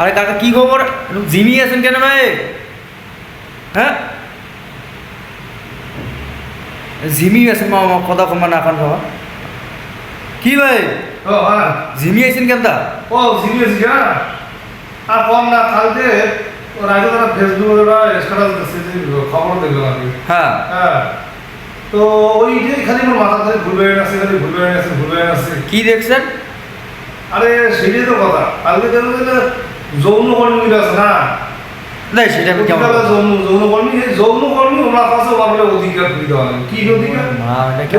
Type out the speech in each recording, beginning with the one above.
আরে কাকা কি খবর? জিমি আছেন কেন ভাই? হ্যাঁ? জিমি আছেন মা মা কথা কমা না এখন বাবা। কি ভাই? হ্যাঁ জিমি আছেন কেন তা? ও জিমি আছি হ্যাঁ আর কম না কালকে আগে তারা ফেসবুকে স্ট্যাটাস খবর দেখলাম কি হ্যাঁ। হ্যাঁ। তো ওই যে খালি আমার মাথা খালি ঘুরবে আছে খালি ঘুরবে আছে ঘুরবে আছে কি দেখছেন? আরে সেটাই তো কথা। কালকে দেখো যে যৌনকর্মীরা আছে না? না সেটা আমি কেমন যৌন যৌনকর্মী এই যৌনকর্মী ওনার কাছে বলে অধিকার দিতে হবে কি অধিকার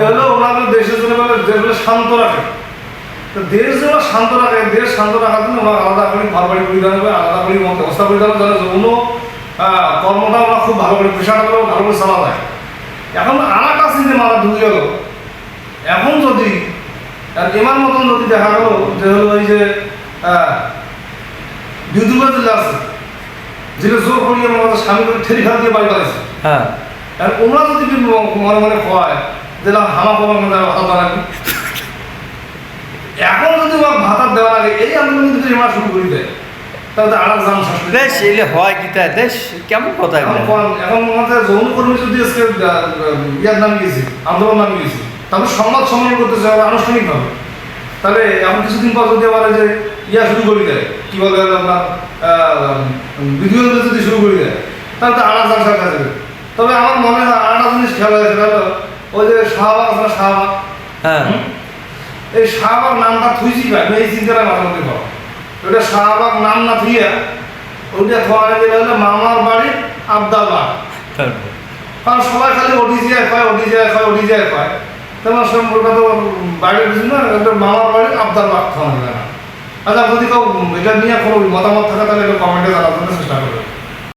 হলো ওনাদের দেশের জন্য বলে যেগুলো শান্ত রাখে তো দেশ যেগুলো শান্ত রাখে দেশ শান্ত রাখার জন্য ওরা আলাদা করে ঘর বাড়ি করে দেওয়া হবে আলাদা করে ব্যবস্থা করে দেওয়া যারা যৌন কর্মটা ওরা খুব ভালো করে পেশাটা করে ভালো করে চালা যায়। এখন আর একটা সিনে মারা ঢুকে গেল এখন যদি এমার মতন যদি দেখা গেল যে হলো ওই যে বিদুর্গা জেলা আছে যেটা জোর করিয়ে আমাদের স্বামী দিয়ে বাড়ি হ্যাঁ। আর ওনারা যদি মনে মনে হয় যে হামা ভাতা দেওয়া এখন যদি ভাতা দেওয়া লাগে এই আন্দোলন যদি এরা শুরু করে দেয় তাহলে আর এলে হয় কি তাই? দেশ কেমন কথা এখন এখন আমাদের যৌন কর্মী যদি আজকে ইয়ার নাম গিয়েছে আন্দোলন নাম গিয়েছে তারপর সংবাদ সম্মেলন করতেছে আবার আনুষ্ঠানিকভাবে। তাহলে এখন কিছুদিন পর যদি বলে যে ইয়া শুরু করে দেয়। কি বলে আপনার ভিডিও যদি শুরু করে দেয় তাহলে তো আড়া সরকার যাবে তবে আমার মনে হয় আরেকটা জিনিস খেয়াল হয়েছে হলো ওই যে শাহবাগ আছে শাহবাগ? হ্যাঁ? এই শাহবাগ নামটা থুইছি ভাই এই চিন্তাটা মাথার মধ্যে পাবো ওটা শাহবাগ নাম না থুইয়া ওইটা থোয়া গেলে হলো মামার বাড়ি তারপর? কারণ সবাই খালি ওডিজিআই কয় ওডিজিআই কয় ওডিজিআই কয়। তেমন সম্পর্ক তো কিছু না একটা মামার বাড়ি আবদালবাগ থোয়া যাবে না। আচ্ছা যদি কেউ এটা নিয়ে কোনো মতামত থাকে, তাহলে একটু কমেন্টে জানার জন্য চেষ্টা করবেন।